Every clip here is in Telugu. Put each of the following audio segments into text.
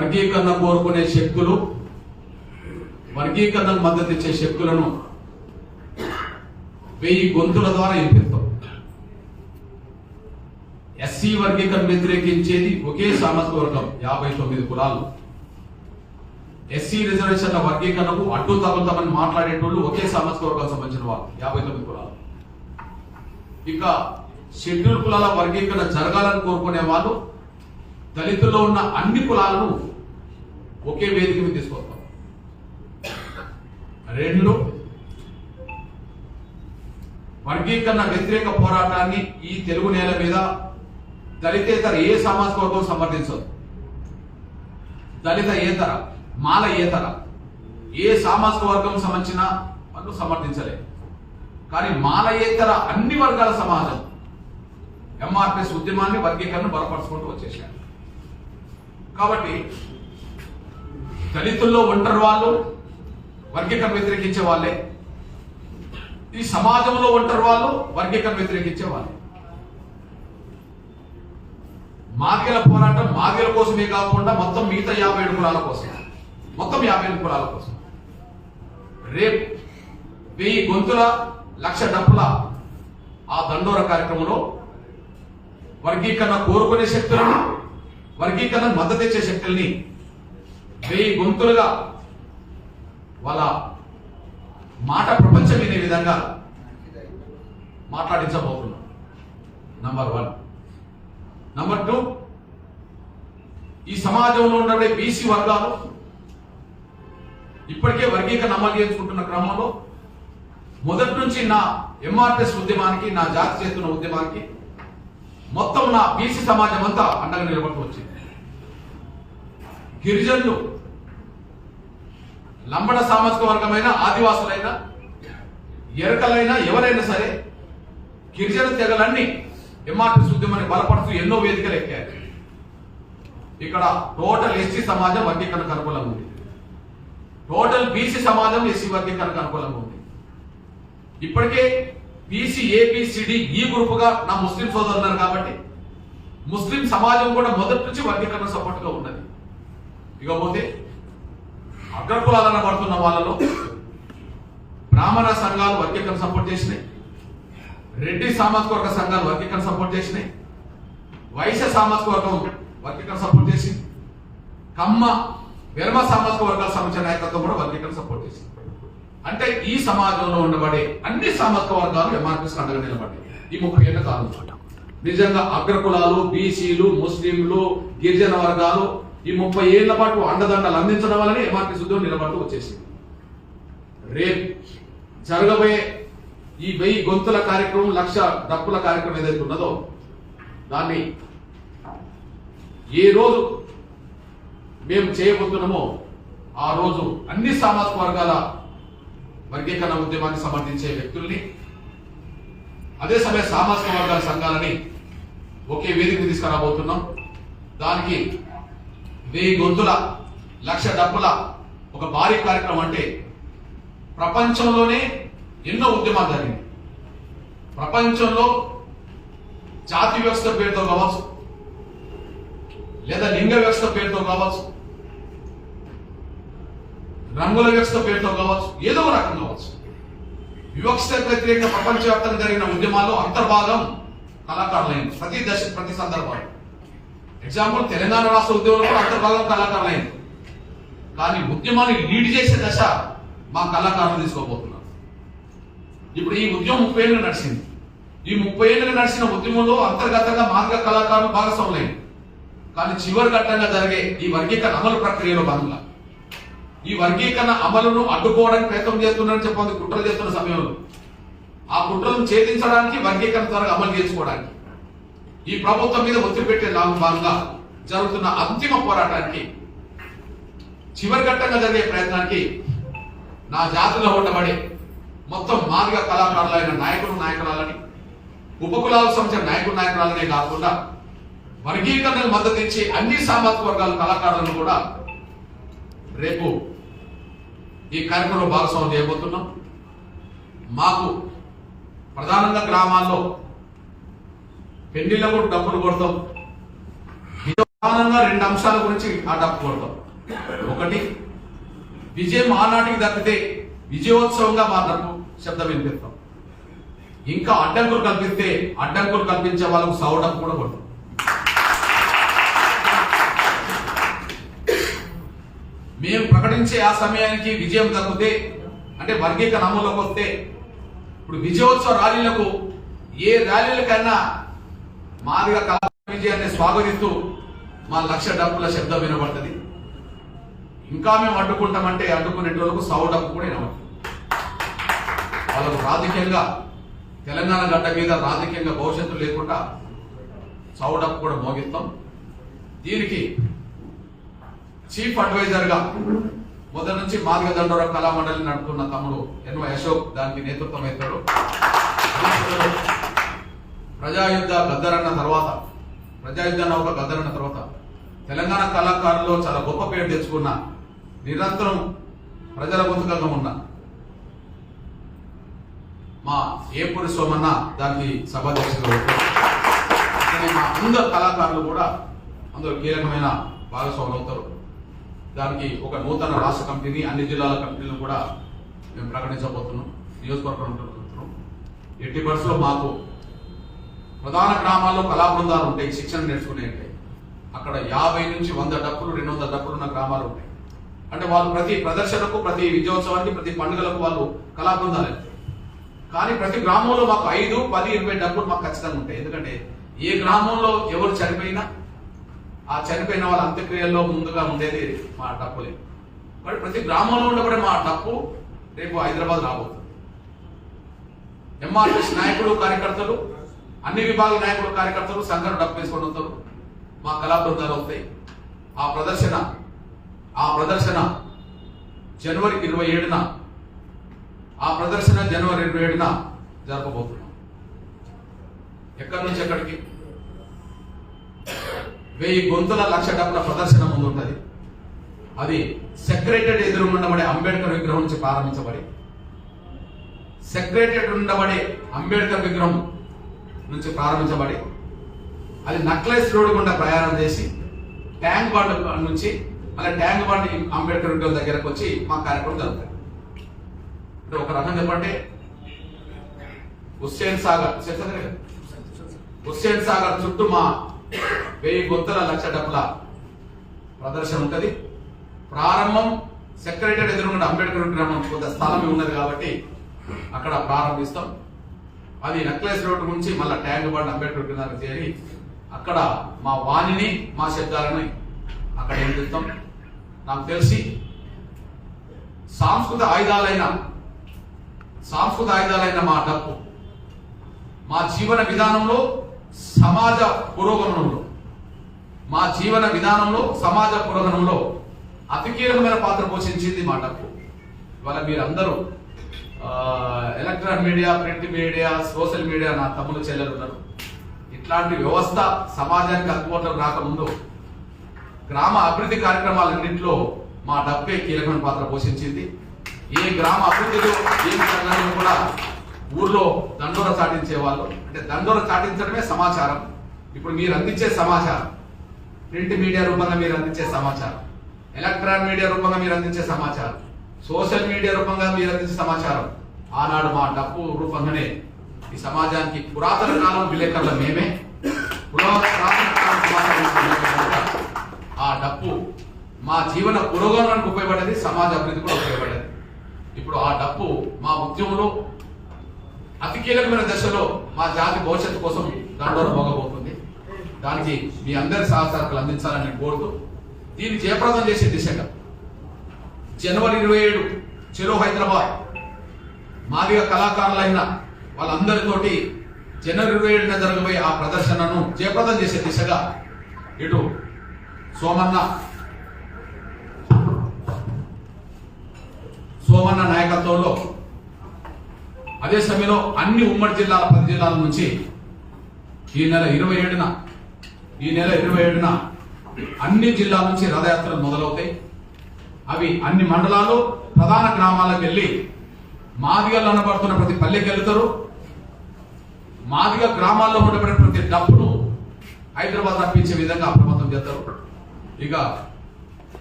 వర్గీకరణ కోరుకునే శక్తులు వర్గీకరణకు మద్దతు ఇచ్చే శక్తులను వెయ్యి గొంతుల ద్వారా ఎంపిస్తాం ఎస్సీ వర్గీకరణ వ్యతిరేకించేది ఒకే సామాజిక వర్గం యాభై తొమ్మిది కులాలు. ఎస్సీ రిజర్వేషన్ల వర్గీకరణకు అడ్డు తగులుతామని మాట్లాడేటోళ్ళు ఒకే సామాజిక వర్గానికి సంబంధించిన వాళ్ళు యాభై తొమ్మిది కులాలు. ఇక షెడ్యూల్ కులాల వర్గీకరణ జరగాలని కోరుకునే వాళ్ళు దళితుల్లో ఉన్న అన్ని కులాలను ఒకే వేదిక మీద తీసుకొస్తాం. రెండు వర్గీకరణ వ్యతిరేక పోరాటాన్ని ఈ తెలుగు నేల మీద దళితేతర ఏ సామాజిక వర్గం సమర్థించదు? దళిత ఏతర మాల ఏతర ఏ సామాజిక వర్గం సంబంధించిన వాళ్ళు సమర్థించలేదు కానీ మాలయేతర అన్ని వర్గాల సమాజం ఎంఆర్పిఎస్ ఉద్యమాన్ని వర్గీకరణ బలపరచుకుంటూ వచ్చేసారు కాబట్టి దళితుల్లో ఒంటరి వాళ్ళు వర్గీకరణ వ్యతిరేకించే వాళ్ళే. ఈ సమాజంలో ఒంటరి వాళ్ళు వర్గీకరణ వ్యతిరేకించే వాళ్ళే. మాదిగల పోరాటం మాదిగల కోసమే కాకుండా మొత్తం మిగతా యాభై ఏడు కులాల కోసం. మొత్తం యాభై ఏడు కులాల కోసం. రేపు వెయ్యి గొంతుల లక్ష డబ్బుల ఆ దండోర కార్యక్రమంలో వర్గీకరణ కోరుకునే శక్తులను వర్గీకరణ మద్దతు ఇచ్చే శక్తుల్ని వెయ్యి గొంతులుగా వాళ్ళ మాట ప్రపంచం వినే విధంగా మాట్లాడించబోతున్నాం. నంబర్ వన్ నంబర్ టూ ఈ సమాజంలో ఉండే బీసీ వర్గాలు ఇప్పటికే వర్గీకరణ అమలు చేసుకుంటున్న క్రమంలో మొదటి నుంచి నా ఎంఆర్ఎస్ ఉద్యమానికి నా జాతి చేస్తున్న ఉద్యమానికి మొత్తం నా బీసీ సమాజం అంతా అండగా నిలబడుతూ వచ్చింది. గిరిజనులు లంబడ సామాజిక వర్గమైన ఆదివాసులైన ఎరకలైనా ఎవరైనా సరే గిరిజన తెగలన్నీ ఎంఆర్ఎస్ ఉద్యమాన్ని బలపడుతూ ఎన్నో వేదికలు ఎక్కారు. ఇక్కడ టోటల్ ఎస్సీ సమాజం వర్గీకరణకు అనుకూలంగా ఉంది. టోటల్ బీసీ సమాజం ఎస్సీ వర్గీకరణకు అనుకూలంగా ఉంది. ఇప్పటికే బీసీ ఏబిసిడి ఈ గ్రూపుగా నా ముస్లిం సోదరులు ఉన్నారు కాబట్టి ముస్లిం సమాజం కూడా మొదటి నుంచి వర్గీకరణ సపోర్ట్గా ఉన్నది. ఇకపోతే అగ్రకులాలన పడుతున్న వాళ్ళలో బ్రాహ్మణ సంఘాలు వర్గీకరణ సపోర్ట్ చేసినాయి. రెడ్డి సామాజిక వర్గ సంఘాలు వర్గీకరణ సపోర్ట్ చేసినాయి. వైశ్య సామాజిక వర్గం వర్గీకరణ సపోర్ట్ చేసింది. కమ్మ వెర్మ సామాజిక వర్గాల సంబంధించిన నాయకత్వం కూడా వర్గీకరణ సపోర్ట్ చేసింది. అంటే ఈ సమాజంలో ఉండబడే అన్ని సామాజిక వర్గాలు ఎంఆర్పీస్ అండగా నిలబడ్డాయి. ఈ ముప్పై ఏళ్ళ కాలం నిజంగా అగ్రకులాలు బీసీలు ముస్లింలు గిరిజన వర్గాలు ఈ ముప్పై ఏళ్ళ పాటు అండదండలు అందించడం వల్లనే ఎంఆర్పీ ఉద్యోగం నిలబడుతూ వచ్చేసింది. రేపు జరగబోయే ఈ వెయ్యి గొంతుల కార్యక్రమం లక్ష డప్పుల కార్యక్రమం ఏదైతే ఉన్నదో దాన్ని ఏ రోజు మేము చేయబోతున్నామో ఆ రోజు అన్ని సామాజిక వర్గాల వర్గీకరణ ఉద్యమాన్ని సమర్థించే వ్యక్తుల్ని అదే సమయ సామాజిక వర్గాల సంఘాలని ఒకే వేదిక తీసుకురాబోతున్నాం. దానికి వెయ్యి గొంతుల లక్ష డబ్బుల ఒక భారీ కార్యక్రమం అంటే ప్రపంచంలోనే ఎన్నో ఉద్యమాలు జరిగింది ప్రపంచంలో జాతి వ్యవస్థ పేరుతో కావచ్చు లేదా లింగ వ్యవస్థ పేరుతో కావచ్చు రంగుల వ్యవస్థ పేరుతో కావచ్చు ఏదో ఒక రకం కావచ్చు. వివక్షత వ్యతిరేక ప్రపంచవ్యాప్తంగా జరిగిన ఉద్యమాల్లో అంతర్భాగం కళాకారులైంది. ప్రతి దశ ప్రతి సందర్భాలు ఎగ్జాంపుల్ తెలంగాణ రాష్ట్ర ఉద్యమంలో కూడా అంతర్భాగం కళాకారులైంది కానీ ఉద్యమాన్ని లీడ్ చేసే దశ మా కళాకారులు తీసుకోబోతున్నారు. ఇప్పుడు ఈ ఉద్యమం ముప్పై ఏళ్ళు నడిచింది. ఈ ముప్పై ఏళ్ళుగా నడిచిన ఉద్యమంలో అంతర్గతంగా మార్గ కళాకారులు భాగస్వాములైంది. కానీ చివరి ఘట్టంగా జరిగే ఈ వర్గీకరణ అమలు ప్రక్రియలో భాగంగా. ఈ వర్గీకరణ అమలును అడ్డుకోవడానికి ప్రయత్నం చేస్తున్నారని చెప్పండి కుట్రలు చేస్తున్న సమయంలో. ఆ కుట్రలను ఛేదించడానికి వర్గీకరణ త్వరగా అమలు చేసుకోవడానికి ఈ ప్రభుత్వం మీద ఒత్తిడి పెట్టే భాగంగా జరుగుతున్న అంతిమ పోరాటానికి చివరి ఘట్టంగా జరిగే ప్రయత్నానికి నా జాతిలో ఉండబడి మొత్తం మాదిగ కళాకారులైన నాయకులు నాయకురాలని ఉపకులాలకు సంబంధించిన నాయకులు నాయకురాలనే కాకుండా వర్గీకరణకు మద్దతు ఇచ్చి అన్ని సామాజిక వర్గాల కళాకారులను కూడా రేపు ఈ కార్యక్రమంలో భాగస్వామ్యం చేయబోతున్నాం. మాకు ప్రధానంగా గ్రామాల్లో పెళ్ళిళ్ళకు డబ్బులు కొడతాం. ప్రధానంగా రెండు అంశాల గురించి ఆ డప్పు కొడతాం. ఒకటి విజయం ఆనాటికి దక్కితే విజయోత్సవంగా మా డప్పు శబ్దం వినిపిస్తాం. ఇంకా అడ్డంకులు కల్పిస్తే అడ్డంకులు కల్పించే వాళ్ళకు సౌడం కూడా కొడతాం. మేము ప్రకటించే ఆ సమయానికి విజయం దక్కితే అంటే వర్గీకరణ అమల్లోకి వస్తే ఇప్పుడు విజయోత్సవ ర్యాలీలకు ఏ ర్యాలీలకైనా మాదిగా కళా విజయాన్ని స్వాగతిస్తూ మా లక్ష డబ్బుల శబ్దం వినబడుతుంది. ఇంకా మేము అడ్డుకుంటామంటే అడ్డుకునే వరకు సౌ డబ్బు కూడా వినబడుతుంది. వాళ్ళకు రాజకీయంగా తెలంగాణ గడ్డ మీద రాజకీయంగా భవిష్యత్తు లేకుండా సౌ డబ్బు కూడా మోగిస్తాం. దీనికి చీఫ్ అడ్వైజర్గా మొదటి నుంచి మాదిగ దండోర కళామండలి నడుపుతున్న తమ్ముడు ఎన్వ అశోక్ దానికి నేతృత్వం అవుతాడు ప్రజాయుద్ధ గద్దరన్న తర్వాత ప్రజాయుద్ధ నౌక గద్దరన్న తర్వాత తెలంగాణ కళాకారుల్లో చాలా గొప్ప పేరు తెచ్చుకున్న నిరంతరం ప్రజల గొంతుకంగా ఉన్న మా ఏపూరి సోమన్న దానికి సభాధ్యక్షులు. అట్లనే మా అందరు కళాకారులు కూడా అందరూ కీలకమైన భాగస్వాములు అవుతారు. దానికి ఒక నూతన రాష్ట్ర కమిటీని అన్ని జిల్లాల కమిటీలను కూడా మేము ప్రకటించబోతున్నాం నియోజకవర్గం ఎట్టి బస్సులో మాకు ప్రధాన గ్రామాల్లో కళా బృందాలు ఉంటాయి శిక్షణ నేర్చుకునేవి అక్కడ యాభై నుంచి వంద డప్పులు రెండు వందల డప్పులు ఉన్న గ్రామాలు ఉంటాయి. అంటే వాళ్ళు ప్రతి ప్రదర్శనకు ప్రతి విజయోత్సవానికి ప్రతి పండుగలకు వాళ్ళు కళా బృందాలు వెళ్తాయి. కానీ ప్రతి గ్రామంలో మాకు ఐదు పది ఇరవై డబ్బులు మాకు ఖచ్చితంగా ఉంటాయి. ఎందుకంటే ఏ గ్రామంలో ఎవరు చనిపోయినా ఆ చనిపోయిన వాళ్ళ అంత్యక్రియల్లో ముందుగా ఉండేది మా డప్పులే. మరి ప్రతి గ్రామంలో ఉండబడే మా డప్పు రేపు హైదరాబాద్ రాబోతుంది. ఎంఆర్ఎస్ నాయకులు కార్యకర్తలు అన్ని విభాగాల నాయకులు కార్యకర్తలు సంఘం డబ్బు వేసుకొని వస్తారు మా కళా బృందాలు వస్తాయి. ఆ ప్రదర్శన ఆ ప్రదర్శన జనవరి ఇరవై ఏడున ఆ ప్రదర్శన జనవరి ఇరవై ఏడున జరపబోతున్నాం. ఎక్కడి నుంచి ఎక్కడికి? వెయ్యి గొంతుల లక్ష డబ్బుల ప్రదర్శన ముందు ఉంటుంది. అది సెక్రటరీ ఎదురు ఉండబడే అంబేద్కర్ విగ్రహం నుంచి ప్రారంభించబడి సెక్రటరీ ఉండబడే అంబేద్కర్ విగ్రహం నుంచి ప్రారంభించబడి అది నక్లెస్ రోడ్ గుండా ప్రయాణం చేసి ట్యాంక్ బండ్ నుంచి అలా ట్యాంక్ బండ్ అంబేద్కర్ విగ్రహం దగ్గరకు వచ్చి మా కార్యక్రమం జరుగుతుంది. అంటే ఒక రకం చెప్పంటే హుస్సేన్ సాగర్ హుస్సేన్ సాగర్ చుట్టూ మా వెయ్యి గొంతుల లక్ష డబ్బుల ప్రదర్శన ఉంటుంది. ప్రారంభం సెక్రటరీ ఎదురుకుండా అంబేద్కర్ విగ్రహం కొంత స్థలం ఉన్నది కాబట్టి అక్కడ ప్రారంభిస్తాం. అది నెక్లెస్ రోడ్ నుంచి మళ్ళీ ట్యాంక్ బండ్ అంబేద్కర్ విగ్రహానికి చేరి అక్కడ మా వాణిని మా శబ్దాలని అక్కడ ఏం ఎంపిస్తాం నాకు తెలిసి సాంస్కృతిక ఆయుధాలైన సాంస్కృతిక ఆయుధాలైన మా డప్పు మా జీవన విధానంలో సమాజ పురోగమనంలో మా జీవన విధానంలో సమాజ పురోగమనంలో అతికీలకమైన పాత్ర పోషించింది మా డప్పు. ఇవాళ మీరందరూ electronic media print media social media నా తమ్ముడు చెల్లెలు ఉన్నారు. ఇట్లాంటి వ్యవస్థ సమాజానికి అందుబాటులోకి రాకముందు గ్రామ అభివృద్ధి కార్యక్రమాలన్నింటిలో మా డబ్బే కీలకమైన పాత్ర పోషించింది. ఏ గ్రామ అభివృద్ధిలో ఏ సంఘాలను కూడా ఊర్లో దండోర చాటించే వాళ్ళు అంటే దండోర చాటించడమే సమాచారం. ఇప్పుడు మీరు అందించే సమాచారం. ప్రింట్ మీడియా రూపంగా మీరు అందించే సమాచారం. ఎలక్ట్రానిక్ మీడియా రూపంగా మీరు అందించే సమాచారం. సోషల్ మీడియా రూపంగా మీరు అందించే సమాచారం. ఆనాడు మా డప్పు రూపంగానే ఈ సమాజానికి పురాతన కాలం విలేకరుల మేమే ఆ డప్పు మా జీవన పురోగమనానికి ఉపయోగపడేది సమాజ అభివృద్ధి కూడా ఉపయోగపడేది. ఇప్పుడు ఆ డప్పు మా ఉద్యమంలో అతి కీలకమైన దశలో మా జాతి భవిష్యత్తు కోసం దండోరం పోగబోతుంది దానికి మీ అందరి సహకారాలు అందించాలని నేను కోరుతూ దీన్ని జయప్రదం చేసే దిశగా జనవరి ఇరవై ఏడు చెలో హైదరాబాద్ మాదిగ కళాకారులైన వాళ్ళందరితోటి జనవరి ఇరవై ఏడున జరగబోయే ఆ ప్రదర్శనను జయప్రదం చేసే దిశగా ఇటు సోమన్న సోమన్న నాయకత్వంలో అదే సమయంలో అన్ని ఉమ్మడి జిల్లాల పది జిల్లాల నుంచి ఈ నెల ఇరవై ఏడున ఈ నెల ఇరవై ఏడున అన్ని జిల్లాల నుంచి రథయాత్రలు మొదలవుతాయి. అవి అన్ని మండలాలు ప్రధాన గ్రామాలకు వెళ్ళి మాదిగలు అనబడుతున్న ప్రతి పల్లెకి వెళ్తారు. మాదిగ గ్రామాల్లో ఉండబడిన ప్రతి డబ్బును హైదరాబాద్ రప్పించే విధంగా అప్రమత్తం చేస్తారు ఇక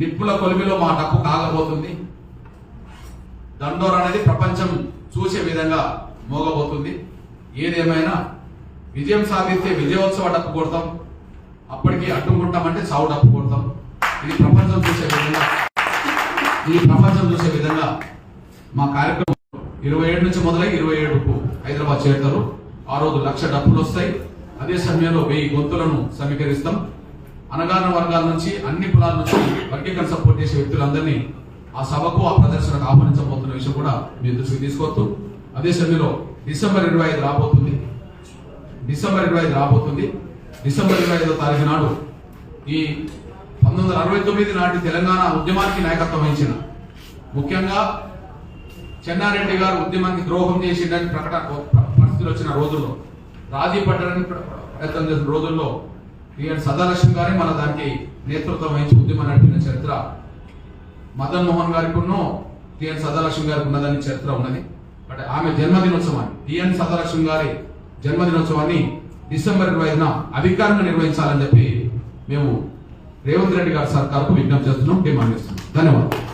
నిప్పుల కొలిమిలో మా డబ్బు కాగబోతుంది. దండోర అనేది ప్రపంచం చూసే విధంగా మోగబోతుంది. ఏదేమైనా విజయం సాధిస్తే విజయోత్సవ డప్పు కొడతాం. అప్పటికి అడ్డుకుంటామంటే సావు డప్పు కొడతాం. ఇది ప్రపంచం చూసే విధంగా ఇది ప్రపంచం చూసే విధంగా మా కార్యక్రమం ఇరవై ఏడు నుంచి మొదలై ఇరవై ఏడుకు హైదరాబాద్ చేరుతారు. ఆ రోజు లక్ష డబ్బులు వస్తాయి. అదే సమయంలో వెయ్యి గొంతులను సమీకరిస్తాం. అనగాన వర్గాల నుంచి అన్ని కులాల నుంచి వర్గీకరణ సపోర్ట్ చేసే వ్యక్తులందరినీ ఆ సభకు ఆ ప్రదర్శనకు ఆహ్వానించబోతున్న విషయం కూడా మీ దృష్టికి తీసుకోవద్దు అదే సమయంలో డిసెంబర్ ఇరవై ఐదు రాబోతుంది. డిసెంబర్ ఇరవై ఐదు రాబోతుంది. డిసెంబర్ ఇరవై ఐదో తారీఖు నాడు ఈ పంతొమ్మిది వందల అరవై తొమ్మిది నాటి తెలంగాణ ఉద్యమానికి నాయకత్వం వహించిన ముఖ్యంగా చెన్నారెడ్డి గారు ఉద్యమానికి ద్రోహం చేసిండని ప్రకటన పరిస్థితులు వచ్చిన రోజుల్లో రాజీ పడ్డారని ప్రయత్నం చేసిన రోజుల్లో ఈఎన్ సదాలక్ష్మి గారే మన దానికి నేతృత్వం వహించి ఉద్యమం నడిపిన చరిత్ర మదన్ మోహన్ గారికి ఉన్నో టిఎన్ సదాలక్ష్మి గారికి ఉన్నదని చరిత్ర ఉన్నది. అంటే ఆమె జన్మదినోత్సవాన్ని టిఎన్ సదాలక్ష్మి గారి జన్మదినోత్సవాన్ని డిసెంబర్ ఇరవై ఐదున అధికారంగా నిర్వహించాలని చెప్పి మేము రేవంత్ రెడ్డి గారి సర్కార్కు విజ్ఞప్తి చేస్తున్నాం డిమాండ్ చేస్తున్నాం. ధన్యవాదాలు.